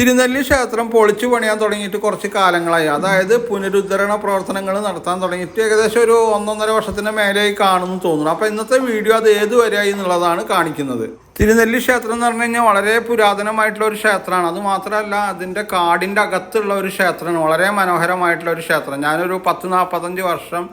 തിരുനെല്ലി ക്ഷേത്രം പൊളിച്ചു പണിയാൻ തുടങ്ങിയിട്ട് കുറച്ച് കാലങ്ങളായി. അതായത് പുനരുദ്ധരണ പ്രവർത്തനങ്ങൾ നടത്താൻ തുടങ്ങിയിട്ട് ഏകദേശം ഒരു ഒന്നൊന്നര വർഷത്തിന് മേലെയായി കാണുമെന്ന് തോന്നുന്നു. അപ്പോൾ ഇന്നത്തെ വീഡിയോ അത് ഏതുവരെയായി എന്നുള്ളതാണ് കാണിക്കുന്നത്. തിരുനെല്ലി ക്ഷേത്രം എന്ന് പറഞ്ഞു കഴിഞ്ഞാൽ വളരെ പുരാതനമായിട്ടുള്ള ഒരു ക്ഷേത്രമാണ്. അത് മാത്രമല്ല അതിന്റെ കാടിന്റെ അകത്തുള്ള ഒരു ക്ഷേത്രമാണ്. വളരെ മനോഹരമായിട്ടുള്ള ഒരു ക്ഷേത്രം. ഞാനൊരു പത്ത് നാൽപ്പത്തഞ്ച് വർഷം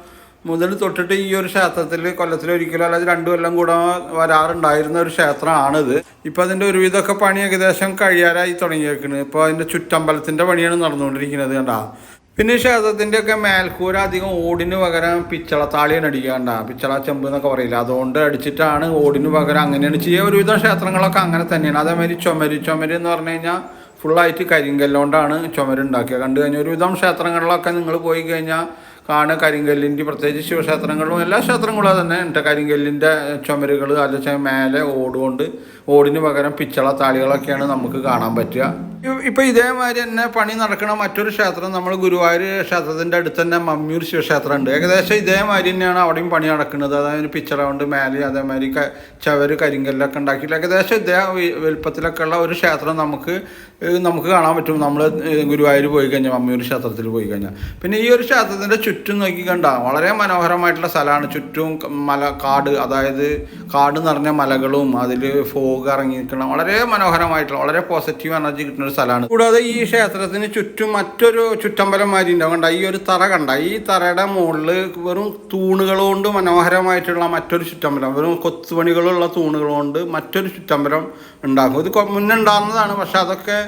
മുതൽ തൊട്ടിട്ട് ഈ ഒരു ക്ഷേത്രത്തിൽ കൊല്ലത്തിൽ ഒരിക്കലും അല്ലെങ്കിൽ രണ്ടു കൊല്ലം കൂടെ വരാറുണ്ടായിരുന്ന ഒരു ക്ഷേത്രമാണിത്. ഇപ്പം അതിന്റെ ഒരുവിധമൊക്കെ പണി ഏകദേശം കഴിയാറായി തുടങ്ങിയേക്കുന്നത് ഇപ്പോൾ അതിന്റെ ചുറ്റമ്പലത്തിന്റെ പണിയാണ് നടന്നുകൊണ്ടിരിക്കുന്നത് കണ്ടാ. പിന്നെ ക്ഷേത്രത്തിന്റെ ഒക്കെ മേൽക്കൂര അധികം ഓടിന് പകരം പിച്ചളത്താളിയാണ് അടിക്കാണ്ട. പിച്ചള ചെമ്പ് എന്നൊക്കെ പറയില്ല. അതുകൊണ്ട് അടിച്ചിട്ടാണ് ഓടിന് പകരം അങ്ങനെയാണ് ചെയ്യുക ഒരുവിധം ക്ഷേത്രങ്ങളൊക്കെ അങ്ങനെ തന്നെയാണ്. അതേമാതിരി ചുമര്. ചുമര് എന്ന് പറഞ്ഞു കഴിഞ്ഞാൽ ഫുള്ളായിട്ട് കരിങ്കല്ലോണ്ടാണ് ചുമരുണ്ടാക്കിയത്. കണ്ടു കഴിഞ്ഞാൽ ഒരുവിധം ക്ഷേത്രങ്ങളിലൊക്കെ നിങ്ങൾ പോയി കഴിഞ്ഞാൽ കാണുക കരിങ്കല്ലിന്റെ പ്രത്യേകിച്ച് ശിവക്ഷേത്രങ്ങളിലും എല്ലാ ക്ഷേത്രങ്ങളും തന്നെ ഉണ്ട്. കരിങ്കല്ലിന്റെ ചുമരുകൾ അല്ലെങ്കിൽ മേലെ ഓടുകൊണ്ട് ഓടിന് പകരം പിച്ചള താളികളൊക്കെയാണ് നമുക്ക് കാണാൻ പറ്റുക. ഇപ്പൊ ഇതേമാതിരി തന്നെ പണി നടക്കുന്ന മറ്റൊരു ക്ഷേത്രം നമ്മൾ ഗുരുവായൂർ ക്ഷേത്രത്തിന്റെ അടുത്ത് തന്നെ മമ്മിയൂർ ശിവക്ഷേത്രം ഉണ്ട് ഏകദേശം ഇതേമാതിരി തന്നെയാണ് അവിടെയും പണി നടക്കുന്നത്. അതായത് പിച്ചള മേലെ അതേമാതിരി ചവര് കരിങ്കല്ലൊക്കെ ഉണ്ടാക്കിയിട്ട്. ഏകദേശം ഇതേ വലുപ്പത്തിലൊക്കെ ഉള്ള ഒരു ക്ഷേത്രം നമുക്ക് നമുക്ക് കാണാൻ പറ്റും. നമ്മൾ ഗുരുവായൂർ പോയി കഴിഞ്ഞാൽ മമ്മിയൂർ ക്ഷേത്രത്തിൽ പോയി കഴിഞ്ഞാൽ. പിന്നെ ഈ ഒരു ക്ഷേത്രത്തിന്റെ ചുറ്റും നോക്കി കണ്ട വളരെ മനോഹരമായിട്ടുള്ള സ്ഥലമാണ്. ചുറ്റും മല കാട് അതായത് കാട് നിറഞ്ഞ മലകളും അതിൽ ഫോഗ് ഇറങ്ങി നിൽക്കണം വളരെ മനോഹരമായിട്ടുള്ള വളരെ പോസിറ്റീവ് എനർജി കിട്ടുന്ന ഒരു സ്ഥലമാണ്. കൂടാതെ ഈ ക്ഷേത്രത്തിന് ചുറ്റും മറ്റൊരു ചുറ്റമ്പലം മാതിരി ഉണ്ടാവും ഈ ഒരു തറ കണ്ട ഈ തറയുടെ മുകളിൽ വെറും തൂണുകൾ കൊണ്ട് മനോഹരമായിട്ടുള്ള മറ്റൊരു ചുറ്റമ്പലം വെറും കൊത്തുപണികളുള്ള തൂണുകൾ കൊണ്ട് മറ്റൊരു ചുറ്റമ്പലം ഉണ്ടാക്കും. ഇത് മുന്നേ ഉണ്ടാകുന്നതാണ് പക്ഷെ അതൊക്കെ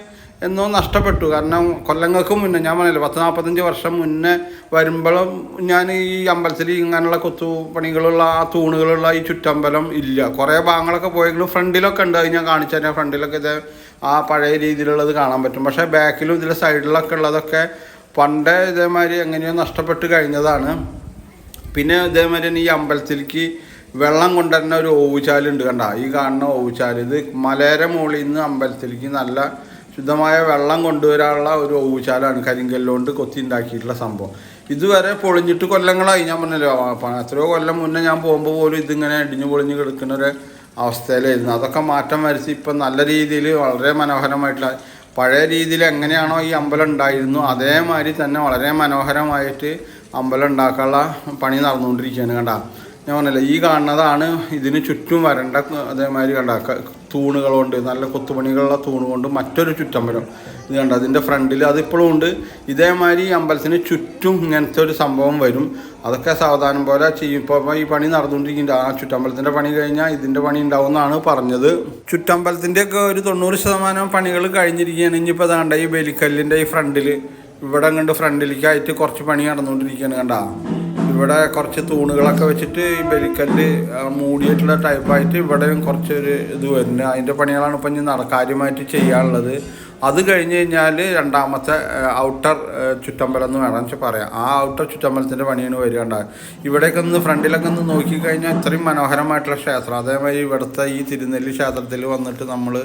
എന്നോ നഷ്ടപ്പെട്ടു. കാരണം കൊല്ലങ്ങൾക്ക് മുന്നേ ഞാൻ പറഞ്ഞില്ല പത്ത് നാൽപ്പത്തഞ്ച് വർഷം മുന്നേ വരുമ്പോഴും ഞാൻ ഈ അമ്പലത്തിൽ ഇങ്ങനെയുള്ള കൊത്തുപണികളുള്ള ആ തൂണുകളുള്ള ഈ ചുറ്റമ്പലം ഇല്ല. കുറേ ഭാഗങ്ങളൊക്കെ പോയെങ്കിലും ഫ്രണ്ടിലൊക്കെ ഉണ്ട്. അത് ഞാൻ കാണിച്ചു തരാം. ഫ്രണ്ടിലൊക്കെ ഇത് ആ പഴയ രീതിയിലുള്ളത് കാണാൻ പറ്റും. പക്ഷേ ബാക്കിലും ഇതിലെ സൈഡിലൊക്കെ ഉള്ളതൊക്കെ പണ്ടേ ഇതേമാതിരി എങ്ങനെയോ നഷ്ടപ്പെട്ട് കഴിഞ്ഞതാണ്. പിന്നെ ഇതേമാതിരി തന്നെ ഈ അമ്പലത്തിലേക്ക് വെള്ളം കൊണ്ടുവരുന്ന ഒരു ഓവുചാലുണ്ട് കണ്ട? ഈ കാണുന്ന ഓവുചാൽ ഇത് മലയര മുകളിൽ നിന്ന് അമ്പലത്തിലേക്ക് നല്ല ശുദ്ധമായ വെള്ളം കൊണ്ടുവരാനുള്ള ഒരു ഓവുചാലാണ് കരിങ്കല്ലുകൊണ്ട് കൊത്തി ഉണ്ടാക്കിയിട്ടുള്ള സംഭവം. ഇതുവരെ പൊളിഞ്ഞിട്ട് കൊല്ലങ്ങളായി. ഞാൻ പറഞ്ഞല്ലോ എത്രയോ കൊല്ലം മുന്നേ ഞാൻ പോകുമ്പോൾ പോലും ഇതിങ്ങനെ ഇടിഞ്ഞു പൊളിഞ്ഞ് കിടക്കുന്ന ഒരു അവസ്ഥയിലായിരുന്നു. അതൊക്കെ മാറ്റം വരുത്തി ഇപ്പം നല്ല രീതിയിൽ വളരെ മനോഹരമായിട്ടുള്ള പഴയ രീതിയിൽ എങ്ങനെയാണോ ഈ അമ്പലം ഉണ്ടായിരുന്നു അതേമാതിരി തന്നെ വളരെ മനോഹരമായിട്ട് അമ്പലം ഉണ്ടാക്കാനുള്ള പണി നടന്നുകൊണ്ടിരിക്കുകയാണ് കണ്ട. ഞാൻ പറഞ്ഞില്ല ഈ കാണുന്നതാണ് ഇതിന് ചുറ്റും വരണ്ട അതേമാതിരി കണ്ട തൂണുകളുണ്ട്. നല്ല കൊത്തുപണികളുള്ള തൂണ് കൊണ്ട് മറ്റൊരു ചുറ്റമ്പലം ഇത് കണ്ട? അതിന്റെ ഫ്രണ്ടിൽ അതിപ്പോഴും ഉണ്ട്. ഇതേമാതിരി ഈ അമ്പലത്തിന് ചുറ്റും ഇങ്ങനത്തെ ഒരു സംഭവം വരും. അതൊക്കെ സാവധാനം പോലെ ചെയ്യും. ഇപ്പോൾ ഈ പണി നടന്നുകൊണ്ടിരിക്കുന്നുണ്ട്. ആ ചുറ്റമ്പലത്തിന്റെ പണി കഴിഞ്ഞാൽ ഇതിന്റെ പണി ഉണ്ടാവും എന്നാണ് പറഞ്ഞത്. ചുറ്റമ്പലത്തിന്റെയൊക്കെ ഒരു തൊണ്ണൂറ് ശതമാനം പണികൾ കഴിഞ്ഞിരിക്കുകയാണ്. ഇനിയിപ്പോൾ അതാണ്ട ഈ ബലിക്കല്ലിന്റെ ഈ ഫ്രണ്ടിൽ ഇവിടെ കണ്ട് ഫ്രണ്ടിലേക്കായിട്ട് കുറച്ച് പണി നടന്നുകൊണ്ടിരിക്കുകയാണ് കണ്ട? ഇവിടെ കുറച്ച് തൂണുകളൊക്കെ വെച്ചിട്ട് ഈ ബലിക്കല്ല് മൂടിയിട്ടുള്ള ടൈപ്പായിട്ട് ഇവിടെയും കുറച്ചൊരു ഇത് വരുന്നത്. അതിന്റെ പണികളാണ് ഇപ്പം ഇനി കാര്യമായിട്ട് ചെയ്യാനുള്ളത്. അത് കഴിഞ്ഞ് കഴിഞ്ഞാൽ രണ്ടാമത്തെ ഔട്ടർ ചുറ്റമ്പലം എന്ന് വേണം വെച്ചാൽ പറയാം. ആ ഔട്ടർ ചുറ്റമ്പലത്തിന്റെ പണിയാണ് വരികണ്ട ഇവിടെയൊക്കെ ഒന്ന് ഫ്രണ്ടിലൊക്കെ ഒന്ന് നോക്കിക്കഴിഞ്ഞാൽ ഇത്രയും മനോഹരമായിട്ടുള്ള ക്ഷേത്രം. അതേമാതിരി ഇവിടുത്തെ ഈ തിരുനെല്ലി ക്ഷേത്രത്തിൽ വന്നിട്ട് നമ്മൾ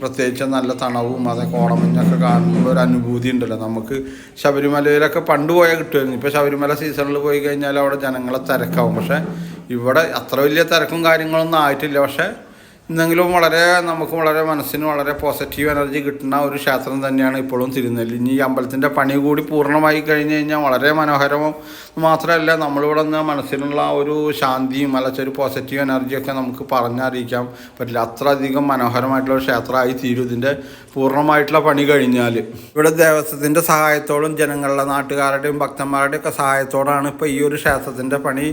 പ്രത്യേകിച്ച് നല്ല തണവും അതേ കോടമഞ്ഞൊക്കെ കാണുമ്പോൾ ഒരു അനുഭൂതി ഉണ്ടല്ലോ. നമുക്ക് ശബരിമലയിലൊക്കെ പണ്ട് പോയാൽ കിട്ടുമായിരുന്നു. ഇപ്പോൾ ശബരിമല സീസണിൽ പോയി കഴിഞ്ഞാൽ അവിടെ ജനങ്ങളെ തിരക്കാവും. പക്ഷേ ഇവിടെ അത്ര വലിയ തിരക്കും കാര്യങ്ങളൊന്നും ആയിട്ടില്ല. പക്ഷേ എന്നെങ്കിലും വളരെ നമുക്ക് വളരെ മനസ്സിന് വളരെ പോസിറ്റീവ് എനർജി കിട്ടുന്ന ഒരു ക്ഷേത്രം തന്നെയാണ് ഇപ്പോഴും തിരുനെല്ലി. ഇനി ഈ അമ്പലത്തിന്റെ പണി കൂടി പൂർണമായി കഴിഞ്ഞ് കഴിഞ്ഞാൽ വളരെ മനോഹരവും മാത്രമല്ല നമ്മളിവിടെ നിന്ന് മനസ്സിനുള്ള ഒരു ശാന്തിയും അല്ലെങ്കിൽ ഒരു പോസിറ്റീവ് എനർജിയൊക്കെ നമുക്ക് പറഞ്ഞറിയിക്കാൻ പറ്റില്ല. അത്ര അധികം മനോഹരമായിട്ടുള്ള ഒരു ക്ഷേത്രമായി തീരും ഇതിന്റെ പൂർണമായിട്ടുള്ള പണി കഴിഞ്ഞാൽ ഇവിടെ ദേവസ്വത്തിന്റെ സഹായത്തോടും ജനങ്ങളുടെ നാട്ടുകാരുടെയും ഭക്തന്മാരുടെയും ഒക്കെ സഹായത്തോടാണ് ഇപ്പോൾ ഈ ഒരു ക്ഷേത്രത്തിന്റെ പണി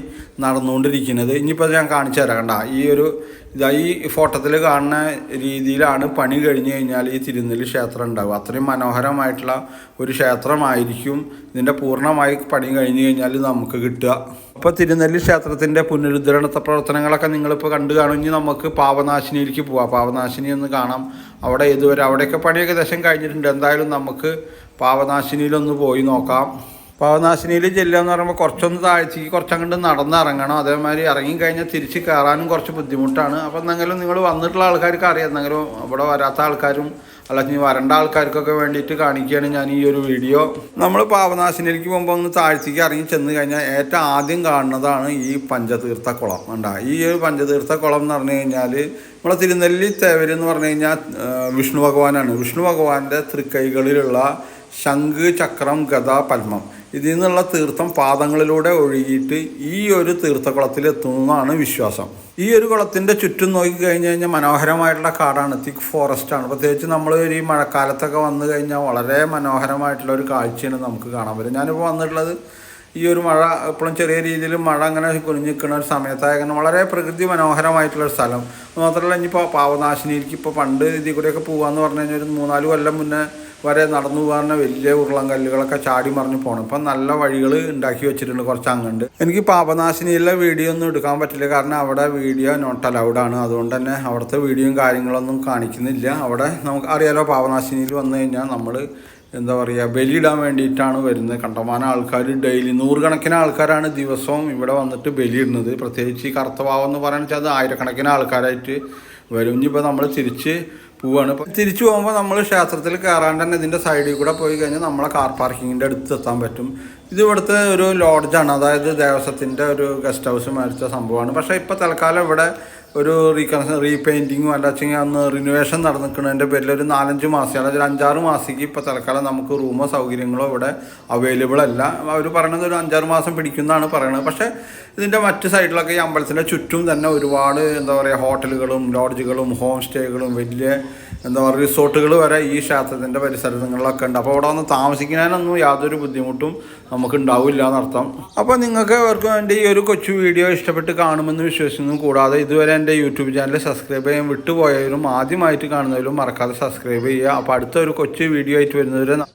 നടന്നുകൊണ്ടിരിക്കുന്നത്. ഇനിയിപ്പോൾ ഞാൻ കാണിച്ചു തരാം ഈ ഒരു ഇതായി ഫോട്ടോത്തിൽ കാണുന്ന രീതിയിലാണ് പണി കഴിഞ്ഞു കഴിഞ്ഞാൽ ഈ തിരുനെല്ലി ക്ഷേത്രം ഉണ്ടാവുക. അത്രയും മനോഹരമായിട്ടുള്ള ഒരു ക്ഷേത്രമായിരിക്കും. ഇതിന്റെ പൂർണമായി പണി കഴിഞ്ഞു കഴിഞ്ഞാൽ നമുക്ക് കിട്ടുക. അപ്പോൾ തിരുനെല്ലി ക്ഷേത്രത്തിന്റെ പുനരുദ്ധരണത്തെ പ്രവർത്തനങ്ങളൊക്കെ നിങ്ങളിപ്പോൾ കണ്ടു കാണുമെങ്കിൽ നമുക്ക് പാവനാശിനിയിലേക്ക് പോവാം. പാവനാശിനി ഒന്ന് കാണാം. അവിടെ ഇതുവരെ അവിടെയൊക്കെ പണിയൊക്കെ ഏകദേശം കഴിഞ്ഞിട്ടുണ്ട്. എന്തായാലും നമുക്ക് പാവനാശിനിയിലൊന്ന് പോയി നോക്കാം. പാവനാശിനിയിൽ ചെല്ലുക എന്ന് പറയുമ്പോൾ കുറച്ചൊന്ന് താഴ്ചയ്ക്ക് കുറച്ചങ്ങോട്ട് നടന്നിറങ്ങണം അതേമാതിരി ഇറങ്ങി കഴിഞ്ഞാൽ തിരിച്ച് കയറാനും കുറച്ച് ബുദ്ധിമുട്ടാണ്. അപ്പോൾ എന്തെങ്കിലും നിങ്ങൾ വന്നിട്ടുള്ള ആൾക്കാർക്ക് അറിയാം. എന്തെങ്കിലും ഇവിടെ വരാത്ത ആൾക്കാരും അല്ലെങ്കിൽ വരേണ്ട ആൾക്കാർക്കൊക്കെ വേണ്ടിയിട്ട് കാണിക്കുകയാണ് ഞാൻ ഈ ഒരു വീഡിയോ. നമ്മൾ പാവനാശിനിയിലേക്ക് പോകുമ്പോൾ ഒന്ന് താഴ്ചയ്ക്ക് ഇറങ്ങി ചെന്ന് കഴിഞ്ഞാൽ ഏറ്റവും ആദ്യം കാണുന്നതാണ് ഈ പഞ്ചതീർത്ഥ കുളം. ഈ ഒരു പഞ്ചതീർത്ഥ കുളം എന്ന് പറഞ്ഞു കഴിഞ്ഞാൽ നമ്മളെ തിരുനെല്ലി തേവര് എന്ന് പറഞ്ഞു കഴിഞ്ഞാൽ വിഷ്ണു ഭഗവാനാണ്. വിഷ്ണു ഭഗവാന്റെ തൃക്കൈകളിലുള്ള ശംഖ് ചക്രം ഗത പത്മം. ഇതിൽ നിന്നുള്ള തീർത്ഥം പാദങ്ങളിലൂടെ ഒഴുകിയിട്ട് ഈ ഒരു തീർത്ഥകുളത്തിൽ എത്തുന്നതാണ് വിശ്വാസം. ഈ ഒരു കുളത്തിന്റെ ചുറ്റും നോക്കി കഴിഞ്ഞ് കഴിഞ്ഞാൽ മനോഹരമായിട്ടുള്ള കാടാണ്. തിക്ക് ഫോറസ്റ്റ് ആണ്. പ്രത്യേകിച്ച് നമ്മൾ ഈ മഴക്കാലത്തൊക്കെ വന്നു കഴിഞ്ഞാൽ വളരെ മനോഹരമായിട്ടുള്ള ഒരു കാഴ്ചയാണ് നമുക്ക് കാണാൻ പറ്റും ഞാനിപ്പോൾ വന്നിട്ടുള്ളത് ഈ ഒരു മഴ എപ്പോഴും ചെറിയ രീതിയിൽ മഴ അങ്ങനെ കുഞ്ഞു നിൽക്കുന്ന ഒരു സമയത്തായ വളരെ പ്രകൃതി മനോഹരമായിട്ടുള്ള ഒരു സ്ഥലം. മാത്രമല്ല ഇനിയിപ്പോൾ പാവനാശിനിയിലേക്ക് ഇപ്പോൾ പണ്ട് ഇതിൽ കൂടെയൊക്കെ എന്ന് പറഞ്ഞു കഴിഞ്ഞാൽ ഒരു മൂന്നാൽ കൊല്ലം മുന്നേ വരെ നടന്നു പോകുന്ന വലിയ ഉരുളൻ കല്ലുകളൊക്കെ ചാടി മറിഞ്ഞു പോകണം ഇപ്പം നല്ല വഴികൾ ഉണ്ടാക്കി വെച്ചിട്ടുണ്ട് കുറച്ച് അങ്ങുണ്ട്. എനിക്ക് പാപനാശിനിയിലെ വീഡിയോ ഒന്നും എടുക്കാൻ പറ്റില്ല. കാരണം അവിടെ വീഡിയോ നോട്ട് അലൗഡ് ആണ്. അതുകൊണ്ട് തന്നെ അവിടുത്തെ വീഡിയോയും കാര്യങ്ങളൊന്നും കാണിക്കുന്നില്ല. അവിടെ നമുക്ക് അറിയാലോ പാപനാശിനിയിൽ വന്നു കഴിഞ്ഞാൽ നമ്മൾ എന്താ പറയുക ബലിയിടാൻ വേണ്ടിയിട്ടാണ് വരുന്നത്. കണ്ടമാനം ആൾക്കാർ ഡെയിലി നൂറുകണക്കിന് ആൾക്കാരാണ് ദിവസവും ഇവിടെ വന്നിട്ട് ബലിയിടുന്നത്. പ്രത്യേകിച്ച് ഈ എന്ന് പറയുന്നത് അത് ആയിരക്കണക്കിന് ആൾക്കാരായിട്ട് വരും. ഇനിയിപ്പോൾ നമ്മൾ തിരിച്ച് പോവാണ്. ഇപ്പം തിരിച്ചു പോകുമ്പോൾ നമ്മൾ ക്ഷേത്രത്തിൽ കയറാണ്ട് തന്നെ ഇതിന്റെ സൈഡിൽ കൂടെ പോയി കഴിഞ്ഞാൽ നമ്മളെ കാർ പാർക്കിങ്ങിന്റെ അടുത്ത് എത്താൻ പറ്റും. ഇത് ഇവിടുത്തെ ഒരു ലോഡ്ജാണ് അതായത് ദേവസ്വത്തിന്റെ ഒരു ഗസ്റ്റ് ഹൗസ് മരിച്ച സംഭവമാണ്. പക്ഷേ ഇപ്പോൾ തൽക്കാലം ഇവിടെ ഒരു റീകൺസ് റീപെയിന്റിങ്ങും അല്ലാച്ചെങ്കിൽ അന്ന് റിനോവേഷൻ നടന്നിരിക്കുന്നതിന്റെ പേരിൽ ഒരു നാലഞ്ച് മാസം അല്ലെങ്കിൽ ഒരു അഞ്ചാറ് മാസത്തേക്ക് ഇപ്പോൾ തൽക്കാലം നമുക്ക് റൂമോ സൗകര്യങ്ങളോ ഇവിടെ അവൈലബിൾ അല്ല. അവർ പറയുന്നത് ഒരു അഞ്ചാറ് മാസം പിടിക്കുന്നതാണ് പറയുന്നത് പക്ഷേ ഇതിന്റെ മറ്റ് സൈഡിലൊക്കെ ഈ അമ്പലത്തിന്റെ ചുറ്റും തന്നെ ഒരുപാട് എന്താ പറയുക ഹോട്ടലുകളും ലോഡ്ജുകളും ഹോം സ്റ്റേകളും വലിയ എന്താ പറയുക റിസോർട്ടുകൾ വരെ ഈ ക്ഷേത്രത്തിന്റെ പരിസരങ്ങളിലൊക്കെ ഉണ്ട്. അപ്പോൾ അവിടെ വന്ന് താമസിക്കാനൊന്നും യാതൊരു ബുദ്ധിമുട്ടും നമുക്ക് ഉണ്ടാവില്ല എന്നർത്ഥം. അപ്പോൾ നിങ്ങൾക്ക് അവർക്ക് വേണ്ടി ഈ ഒരു കൊച്ചു വീഡിയോ ഇഷ്ടപ്പെട്ട് കാണുമെന്ന് വിശ്വസിക്കുന്നു. കൂടാതെ ഇതുവരെ എന്റെ യൂട്യൂബ് ചാനൽ സബ്സ്ക്രൈബ് ചെയ്യാൻ വിട്ടുപോയവരും ആദ്യമായിട്ട് കാണുന്നവരും മറക്കാതെ സബ്സ്ക്രൈബ് ചെയ്യുക. അപ്പോൾ അടുത്ത ഒരു കൊച്ചു വീഡിയോ ആയിട്ട് വരുന്നവരെ